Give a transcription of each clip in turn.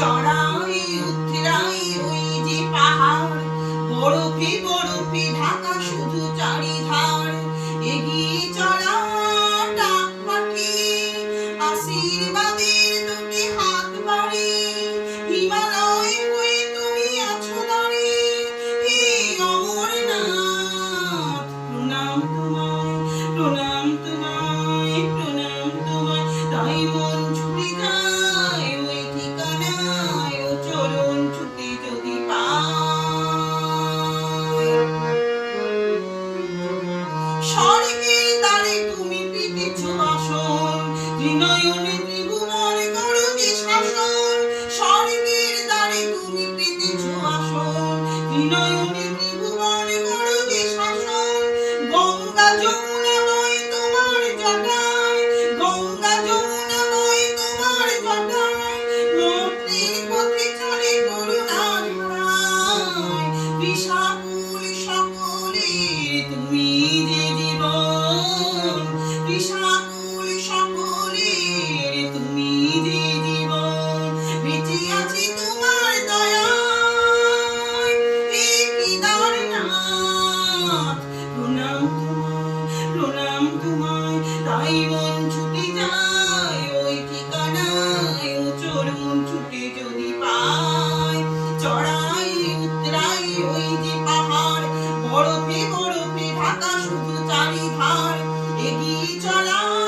চড়াই উথলাই ওই যে পাহাড়। বরফে বরফে ঢাকা শুধু চারিধার। এগিয়ে চড়াটা মাটি আশীর্বাদের তুমি হাত বাড়ি। হিমালয় হয়ে তুমি আছো দাঁড়ি হে অমরনাথ, প্রণাম তোমায় প্রণাম তোমায় প্রণাম তোমায়। তাই রাজত্ব তাই মন ছুটে যায়, ওই ঠিকানায় চোর মন ছুটে যদি পায়। চড়াই, উতরাই ওই যে পাহাড়, বরফে বরফে ঢাকা শুধু চারিধার। এগিয়ে চলা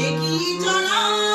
একই চলা